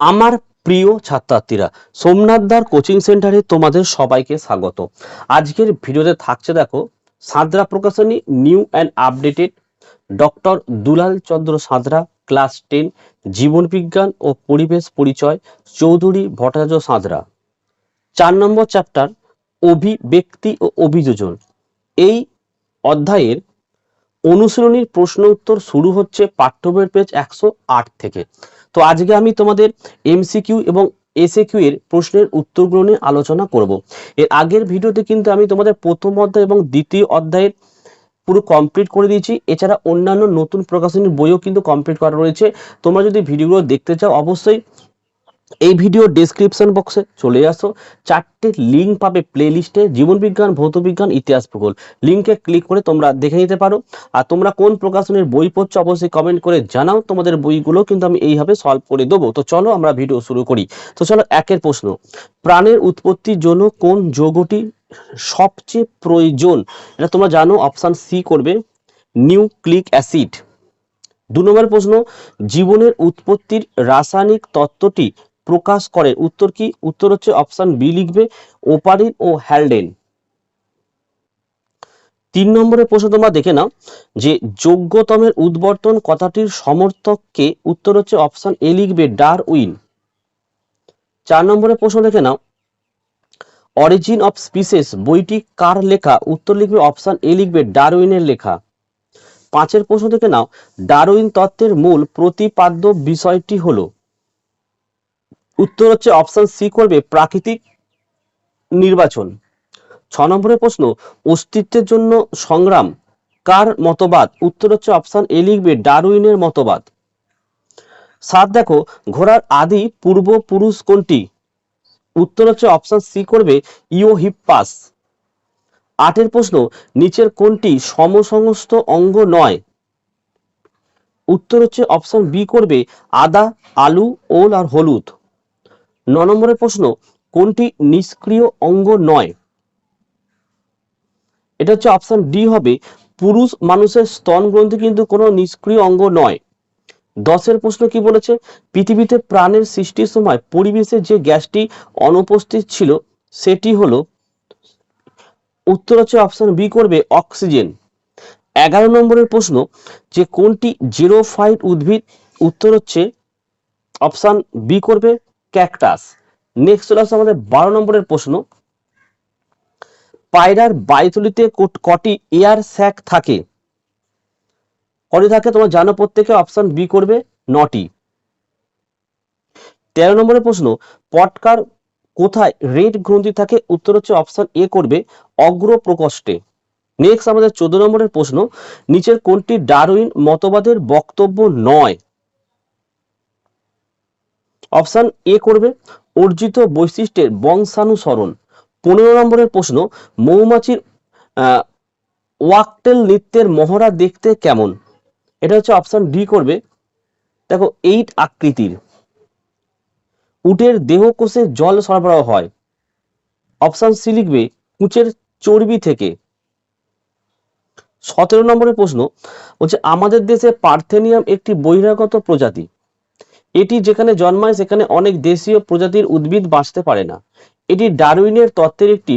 আমার প্রিয় ছাত্রছাত্রীরা সোমনাথদার কোচিং সেন্টারে তোমাদের সবাইকে স্বাগত। আজকের ভিডিওতে থাকছে দেখো, সাঁতরা প্রকাশনী new and updated. Doctor Dulal Chandra Santra, class ten, জীবন বিজ্ঞান ও পরিবেশ পরিচয়, চৌধুরী ভট্টাচার্য সাঁতরা। চার নম্বর চ্যাপ্টার, অভিব্যক্তি ও অভিযোজন। এই অধ্যায়ের অনুশীলনীর প্রশ্ন উত্তর শুরু হচ্ছে পাঠ্যবইয়ের পেজ একশো আট থেকে। তো আজকে আমি তোমাদের এমসিকিউ এবং এসএকিউ এর প্রশ্নের উত্তরগুলো নিয়ে আলোচনা করব। এর আগের ভিডিওতে কিন্তু আমি তোমাদের প্রথম অধ্যায় এবং দ্বিতীয় অধ্যায়ের পুরো কমপ্লিট করে দিয়েছি। এছাড়া অন্যান্য নতুন প্রকাশনীর বইও কিন্তু কমপ্লিট করা রয়েছে। তোমরা যদি ভিডিওগুলো দেখতে চাও, অবশ্যই এই ভিডিও ডেসক্রিপশন বক্সে চলে আসো। চারটে লিঙ্ক পাবে প্লে লিস্টে জীবনবিজ্ঞান ভৌতবিজ্ঞান ইতিহাস ভূগোল। লিঙ্কে ক্লিক করে তোমরা দেখে নিতে পারো। আর তোমরা কোন প্রকাশনের বই পড়ছো অবশ্যই কমেন্ট করে জানাও। তোমাদের বইগুলো কিন্তু আমি এইভাবে সলভ করে দেবো। তো চলো আমরা ভিডিও শুরু করি। তো চলো একের প্রশ্ন। প্রাণের উৎপত্তির জন্য কোন যৌগটি সবচেয়ে প্রয়োজন? এটা তোমরা জানো অপশন সি করবে। নিউক্লিক অ্যাসিড দু নম্বর প্রশ্ন, জীবনের উৎপত্তির রাসায়নিক তত্ত্বটি প্রকাশ করে। উত্তর কি? উত্তর হচ্ছে অপশন বি লিখবে, ওপারিন ও হ্যালডেন। তিন নম্বরের প্রশ্ন তোমরা দেখে নাও যে যোগ্যতমের উদ্বর্তন কথাটির সমর্থককে উত্তর হচ্ছে অপশন এ লিখবে ডার উইন চার নম্বরের প্রশ্ন দেখে নাও অরিজিন অফ স্পিসেস বইটি কার লেখা? উত্তর লিখবে অপশন এ লিখবে ডারউইনের লেখা। পাঁচের প্রশ্ন থেকে নাও, ডারউইন তত্ত্বের মূল প্রতিপাদ্য বিষয়টি হলো উত্তর হচ্ছে অপশন সি করবে প্রাকৃতিক নির্বাচন। ছ নম্বরের প্রশ্ন, অস্তিত্বের জন্য সংগ্রাম কার মতবাদ? উত্তর হচ্ছে অপশন এ লিখবে ডারউইনের মতবাদ। সাত দেখো, ঘোড়ার আদি পূর্বপুরুষ কোনটি? উত্তর হচ্ছে অপশন সি করবে ইওহিপ্পাস আটের প্রশ্ন, নিচের কোনটি সমসংস্থ অঙ্গ নয়? উত্তর হচ্ছে অপশন বি করবে আদা, আলু, ওল আর হলুদ। ন নম্বরের প্রশ্ন, কোনটি নিষ্ক্রিয় অঙ্গ নয়? এটা হচ্ছে অপশন ডি হবে, পুরুষ মানুষের স্তন গ্রন্থি কিন্তু কোনো নিষ্ক্রিয় অঙ্গ নয়। দশের প্রশ্ন কি বলেছে, পৃথিবীতে প্রাণের সৃষ্টির সময় পরিবেশে যে গ্যাসটি অনুপস্থিত ছিল, সেটি হলো, উত্তর হচ্ছে অপশন বি করবে, অক্সিজেন। এগারো নম্বরের প্রশ্ন, যে কোনটি জিরো ফাইট উদ্ভিদ, উত্তর হচ্ছে অপশন বি করবে ক্যাকটাস। নেক্সট চলে আসছে আমাদের বারো নম্বরের প্রশ্ন। পায়রার বায়ুতলিতে কোট- কটি এয়ার স্যাক থাকে? কটি থাকে তোমরা জানো প্রত্যেকে? অপশন বি করবে, নটি। তেরো নম্বরের প্রশ্ন, পটকার কোথায় রেড গ্রন্থি থাকে? উত্তর হচ্ছে অপশন এ করবে অগ্র প্রকোষ্ঠে নেক্সট আমাদের চোদ্দ নম্বরের প্রশ্ন, নিচের কোনটি ডারউইন মতবাদের বক্তব্য নয়? অপশন এ করবে। অর্জিত বৈশিষ্ট্যের বংশানুসরণ। পনেরো নম্বরের প্রশ্ন, মৌমাছির ওয়াকটেল নৃত্যের মহড়া দেখতে কেমন? এটা হচ্ছে অপশান ডি করবে। দেখো, এইট আকৃতির। উটের দেহকোষে জল সরবরাহ হয়। অপশান সি লিখবে কুচের চর্বি থেকে। সতেরো নম্বরের প্রশ্ন হচ্ছে আমাদের দেশে পার্থেনিয়াম একটি বহিরাগত প্রজাতি। এটি যেখানে জন্মায়, সেখানে অনেক দেশীয় প্রজাতির উদ্ভিদ বাঁচতে পারে না। এটি ডারউইনের তত্ত্বের একটি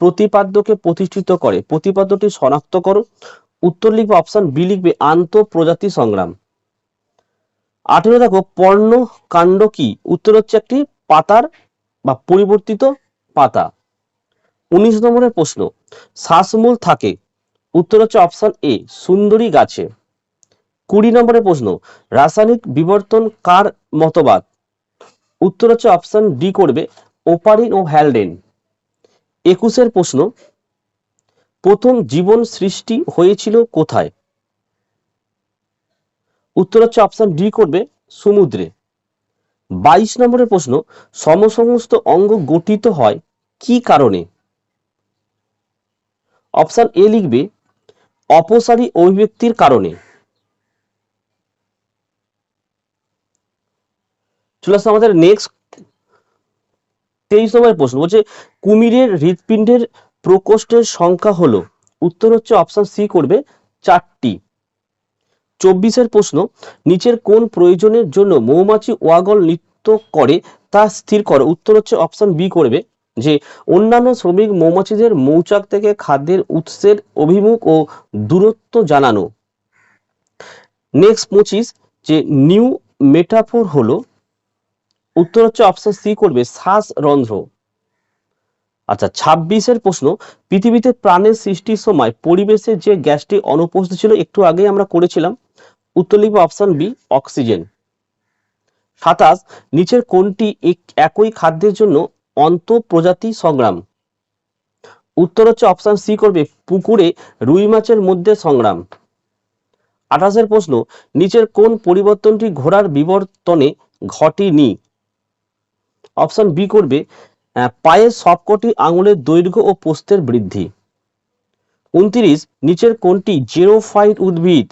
প্রতিপাদ্যকে প্রতিষ্ঠিত করে। প্রতিপাদ্যটি শনাক্ত করো। উত্তর লিখবে অপশন বি, লিখবে আন্ত প্রজাতি সংগ্রাম। আঠেরো দেখো, পর্ণ কাণ্ড কি? উত্তর হচ্ছে একটি পাতার বা পরিবর্তিত পাতা। উনিশ নম্বরের প্রশ্ন, শ্বাসমূল থাকে। উত্তর হচ্ছে অপশন এ, সুন্দরী গাছে। কুড়ি নম্বরের প্রশ্ন, রাসায়নিক বিবর্তন কার মতবাদ? উত্তর হচ্ছে অপশন ডি করবে, ওপারিন ও হ্যালডেন। একুশের প্রশ্ন, প্রথম জীবন সৃষ্টি হয়েছিল কোথায়? উত্তর হচ্ছে অপশন ডি করবে, সমুদ্রে। বাইশ নম্বরের প্রশ্ন, সমসমস্ত অঙ্গ গঠিত হয় কি কারণে? অপশন এ লিখবে, অপসারী অভিব্যক্তির কারণে। চলে আসছে আমাদের নেক্সট তেইশ নম্বরের প্রশ্ন, বলছে কুমিরের হৃৎপিণ্ডের প্রকোষ্ঠের সংখ্যা হলো, উত্তর হচ্ছে অপশন সি করবে চারটি। চব্বিশের প্রশ্ন, নিচের কোন প্রয়োজনের জন্য মৌমাছি ওয়াগল নৃত্য করে তা স্থির করো? উত্তর হচ্ছে অপশন বি করবে, যে অন্যান্য শ্রমিক মৌমাছিদের মৌচাক থেকে খাদ্যের উৎসের অভিমুখ ও দূরত্ব জানানো। নেক্সট পঁচিশ, যে নিউ মেটাফোর হলো উত্তর হচ্ছে অপশন সি করবে শ্বাস রন্ধ্র। আচ্ছা ছাব্বিশের প্রশ্ন, পৃথিবীতে প্রাণের সৃষ্টির সময় পরিবেশে যে গ্যাসটি অনুপস্থিত ছিল, একটু আগে আমরা করেছিলাম। উত্তর লিখবে অপশন বি, অক্সিজেন। সাতাশ, নিচের কোনটি এক- একই খাদ্যের জন্য অন্ত প্রজাতি সংগ্রাম? উত্তর হচ্ছে অপশন সি করবে, পুকুরে রুই মাছের মধ্যে সংগ্রাম। আঠাশের প্রশ্ন, নিচের কোন পরিবর্তনটি ঘোড়ার বিবর্তনে ঘটেনি? অপশন বি করবে পায়ের সবকটি আঙুলের দৈর্ঘ্য ও পোস্তের বৃদ্ধি। উনত্রিশ, নিচের কোনটি জেরোফাইট উদ্ভিদ।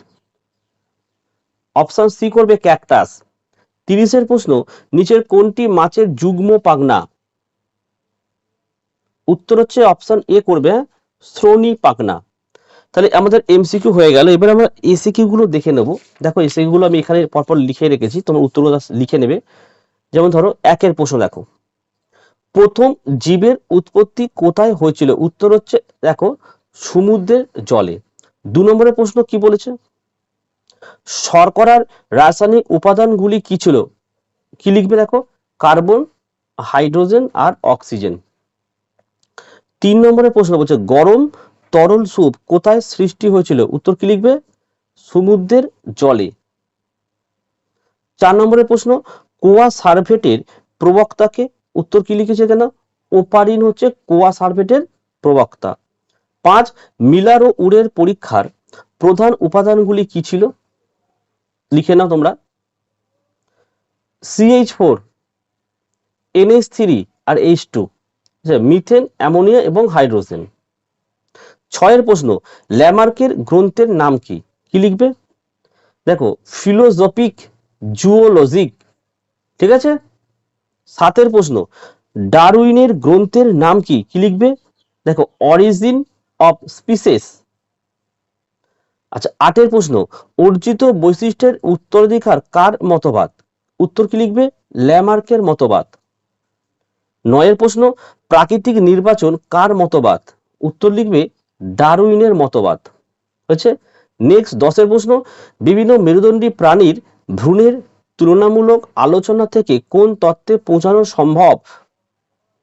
অপশন সি করবে ক্যাকটাস। তিরিশের প্রশ্ন, নিচের কোনটি মাছের যুগ্ম পাগনা উত্তর হচ্ছে অপশন এ করবে শ্রোণী পাখনা। তাহলে আমাদের এমসিকিউ হয়ে গেল। এবার আমরা এসিকিউ গুলো দেখে নেব। দেখো এসিকিউ গুলো আমি এখানে পরপর লিখে রেখেছি। তোমার উত্তরগুলো লিখে নেবে। যেমন ধরো, একের প্রশ্ন দেখো। প্রথম জীবের উৎপত্তি কোথায় হয়েছিল? উত্তর হচ্ছে, দেখো, সমুদ্রের জলে। দু নম্বরের প্রশ্ন কি বলেছে? শর্করার রাসায়নিক উপাদানগুলি কি ছিল? কি লিখবে দেখো? কার্বন, হাইড্রোজেন আর অক্সিজেন। তিন নম্বরের প্রশ্ন বলছে, গরম তরল স্যুপ কোথায় সৃষ্টি হয়েছিল? উত্তর কি লিখবে? সমুদ্রের জলে। চার নম্বরের প্রশ্ন কোয়া সার্ভেটের প্রবক্তাকে, উত্তর কি লিখেছে কেন ওপারিন হচ্ছে কোয়া সার্ভেটের প্রবক্তা। পাঁচ, মিলার ও উড়ের পরীক্ষার প্রধান উপাদানগুলি কি ছিল? লিখে নাও তোমরা। সিএইচ ফোর এনএইচ থ্রি আর এইচ টু। মিথেন, অ্যামোনিয়া এবং হাইড্রোজেন। ছয়ের প্রশ্ন, ল্যামার্কের গ্রন্থের নাম কি? কি লিখবে? দেখো ফিলোজফিক জুওলজিক ঠিক আছে? সাতের প্রশ্ন, ডারউইনের গ্রন্থের নাম কি? কি লিখবে? দেখো, অরিজিন অফ স্পিসেস। আচ্ছা আটের প্রশ্ন, অর্জিত বৈশিষ্ট্যের উত্তরাধিকার কার মতবাদ? উত্তর কি লিখবে? ল্যামার্কের মতবাদ। নয়ের প্রশ্ন, প্রাকৃতিক নির্বাচন কার মতবাদ? উত্তর লিখবে, ডারউইনের মতবাদ। হচ্ছে নেক্সট, দশের প্রশ্ন, বিভিন্ন মেরুদণ্ডী প্রাণীর ভ্রূণের তুলনামূলক আলোচনা থেকে কোন তত্ত্বে পৌঁছানো সম্ভব?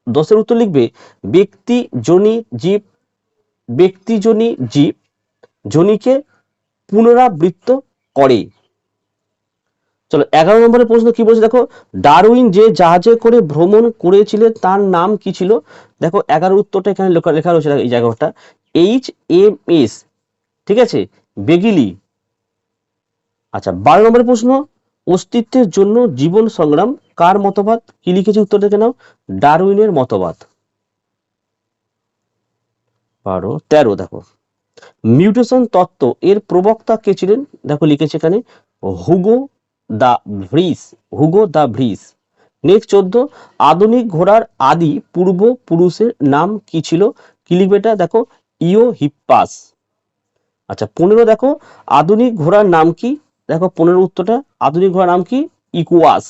দশের উত্তর লিখবে ব্যক্তিজনী জীব, ব্যক্তি ব্যক্তিজনী জীব, জনিকে পুনরাবৃত্ত করে। চলো, এগারো নম্বরের প্রশ্ন কি বলছে? দেখো, ডারউইন যে জাহাজে করে ভ্রমণ করেছিলেন, তার নাম কি ছিল? দেখো, এগারো উত্তরটা এখানে লেখা রয়েছে এই জায়গাটা। এইচ এম এস, ঠিক আছে? বেগিলি। আচ্ছা বারো নম্বরের প্রশ্ন অস্তিত্বের জন্য জীবন সংগ্রাম, কার মতবাদ? কি লিখেছে উত্তর দেখে নাও। ডারউইনের মতবাদ। বারো, তেরো, দেখো। মিউটেশন তত্ত্ব, এর প্রবক্তা কে ছিলেন? দেখো লিখেছে এখানে, Hugo de Vries, Hugo de Vries. Next চোদ্দ, আধুনিক ঘোড়ার আদি পূর্ব পুরুষের নাম কি ছিল? কি লিখবে এটা? দেখো ইও হিপ্পাস আচ্ছা পনেরো, দেখো, আধুনিক ঘোড়ার নাম কি? দেখো পনেরো উত্তরটা, আধুনিক ঘোড়ার নাম কি? ইকুয়াস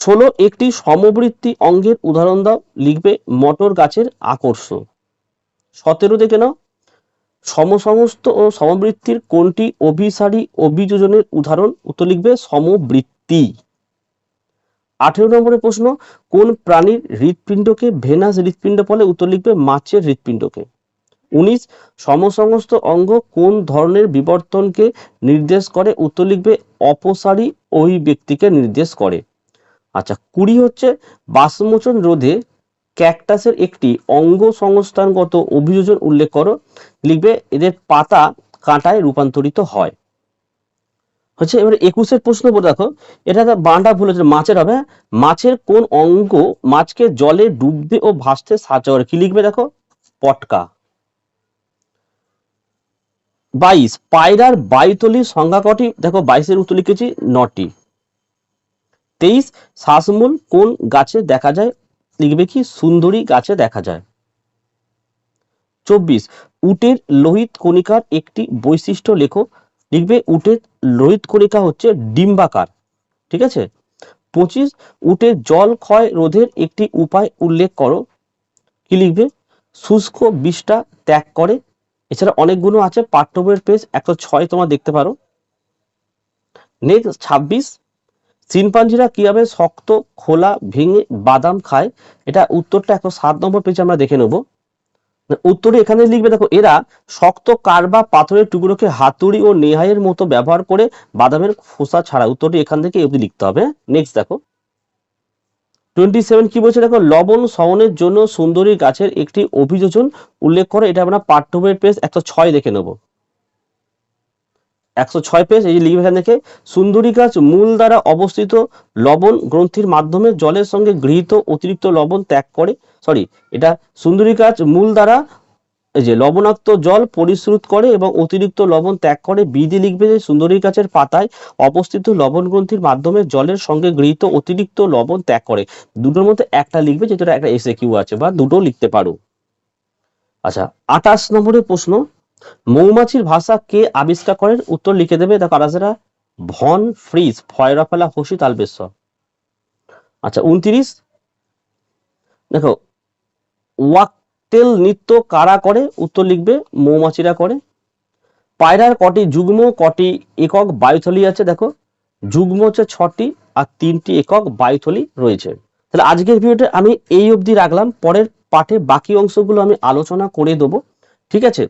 ষোলো, একটি সমবৃত্তি অঙ্গের উদাহরণ দাও, লিখবে মটর গাছের আকর্ষ। সতেরো দেখে নাও। সমসমস্ত ও সমবৃত্তির কোনটি অভিসারী অভিযোজনের উদাহরণ? উত্তর লিখবে সমবৃত্তি। আঠেরো নম্বরের প্রশ্ন, কোন প্রাণীর হৃৎপিণ্ডকে ভেনাস হৃৎপিণ্ড বলে? উত্তর লিখবে মাছের হৃৎপিণ্ডকে। উনিশ সমসমস্ত অঙ্গ কোন ধরনের বিবর্তনকে নির্দেশ করে? উত্তর লিখবে, অপসারী ওই ব্যক্তিকে নির্দেশ করে। আচ্ছা কুড়ি হচ্ছে, বাষ্পমোচন রোধে ক্যাকটাসের একটি অঙ্গ সংস্থানগত অভিযোজন উল্লেখ করো। লিখবে, এদের পাতা কাঁটায় রূপান্তরিত হয়। হচ্ছে, এবার একুশের প্রশ্ন বলে দেখো, এটা বাঁটা ভুল হচ্ছে, মাছের হবে হ্যাঁ? মাছের কোন অঙ্গ মাছকে জলে ডুবতে ও ভাসতে সাহায্য করে? কি লিখবে দেখো? পটকা। বাইশ, পায়রার বায়ুতলির সংখ্যা কটি? দেখো বাইশের উত্তর লিখেছি, নটি। তেইশ শ্বাসমূল কোন গাছে দেখা যায়? লিখবে কি? সুন্দরী গাছে দেখা যায়। চব্বিশ, উটের লোহিত কণিকার একটি বৈশিষ্ট্য লেখো। লিখবে উটের লোহিত কণিকা হচ্ছে ডিম্বাকার, ঠিক আছে? পঁচিশ, উটের জল ক্ষয় রোধের একটি উপায় উল্লেখ করো। কি লিখবে? শুষ্ক বিষটা ত্যাগ করে এছাড়া অনেকগুলো আছে পাঠ্য বইয়ের পেজ, একশো ছয় তোমরা দেখতে পারো। নেক্সট ছাব্বিশ চিনপাঞ্জিরা কীভাবে শক্ত, খোলা, ভেঙে বাদাম খায়? এটা উত্তরটা একশো সাত নম্বর পেজে আমরা দেখে নেব। উত্তরে এখানে লিখবে দেখো, এরা শক্ত কার বা পাথরের টুকরোকে হাতুড়ি ও নেহাইয়ের মতো ব্যবহার করে বাদামের খোসা ছাড়া উত্তরটি এখান থেকে অবধি লিখতে হবে। নেক্সট দেখো। টোয়েন্টি সেভেন কি বলছে? দেখো, লবণ সহনের জন্য সুন্দরী গাছের একটি অভিযোজন উল্লেখ করে। এটা আমরা পাঠ্য বইয়ের পেজ একশো ছয় দেখে নেব। একশো ছয় পেজ, এই যে লিখবে এখান থেকে সুন্দরী গাছ মূল দ্বারা অবস্থিত লবণ গ্রন্থির মাধ্যমে জলের সঙ্গে গৃহীত অতিরিক্ত লবণ ত্যাগ করে। সরি এটা সুন্দরী গাছ মূল দ্বারা এই যে লবণাক্ত জল পরিশ্রুত করে এবং অতিরিক্ত লবণ ত্যাগ করে বিধি লিখবে যে সুন্দরী গাছের পাতায় অবস্থিত লবণ গ্রন্থির মাধ্যমে জলের সঙ্গে গৃহীত অতিরিক্ত লবণ ত্যাগ করে। দুটোর মধ্যে একটা লিখবে যেটা একটা এসে কিউ আছে বা দুটো লিখতে পারো। আচ্ছা আঠাশ নম্বরের প্রশ্ন, মৌমাছির ভাষা কে আবিষ্কার করেন? উত্তর লিখে দেবে দেখো আরাজেরা ভন ফ্রিজ, ফয়রাফেলা হসি তালবেশ্বর আচ্ছা উনত্রিশ, দেখো ওয়াকটেল নৃত্য কারা করে? উত্তর লিখবে, মৌমাছিরা করে। পায়রার কটি যুগ্ম, কটি একক বায়ুথলি আছে, দেখো। যুগ্ম হচ্ছে ছটি আর তিনটি একক বায়ুথলি রয়েছে। তাহলে আজকের ভিডিওটা আমি এই অবধি রাখলাম। পরের পাঠে বাকি অংশগুলো আমি আলোচনা করে দেবো। ঠিক আছে?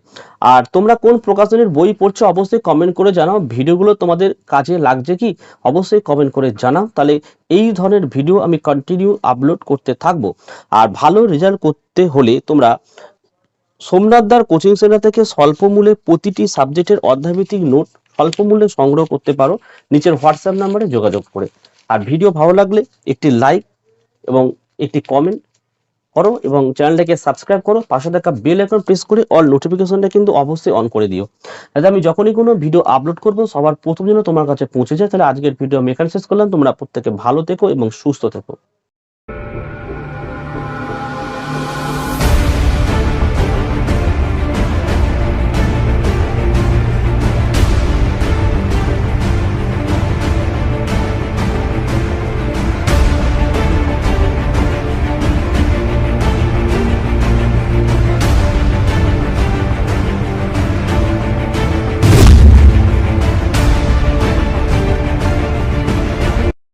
আর তোমরা কোন প্রকাশনের বই পড়ছো অবশ্যই কমেন্ট করে জানাও। ভিডিওগুলো তোমাদের কাজে লাগছে কি? অবশ্যই কমেন্ট করে জানাও। তাহলে এই ধরনের ভিডিও আমি কন্টিনিউ আপলোড করতে থাকব। আর ভালো রেজাল্ট করতে হলে তোমরা সোমনাথদার কোচিং সেন্টার থেকে স্বল্প মূল্যে প্রতিটি সাবজেক্টের অধ্যায়ভিত্তিক নোট স্বল্প মূল্যে সংগ্রহ করতে পারো। নিচের হোয়াটসঅ্যাপ নাম্বারে যোগাযোগ করে। আর ভিডিও ভালো লাগলে একটি লাইক এবং একটি কমেন্ট করো এবং চ্যানেলটাকে সাবস্ক্রাইব করো, পাশে থাকা বেল আইকন প্রেস করে অল নোটিফিকেশনটা কিন্তু অবশ্যই অন করে দিও। যাতে আমি যখনই কোনো ভিডিও আপলোড করব, সবার প্রথম যেন তোমার কাছে পৌঁছে যায়, তাহলে আজকের ভিডিও আমি এখানে শেষ করলাম। তোমরা প্রত্যেকে ভালো থেকো এবং সুস্থ থেকো।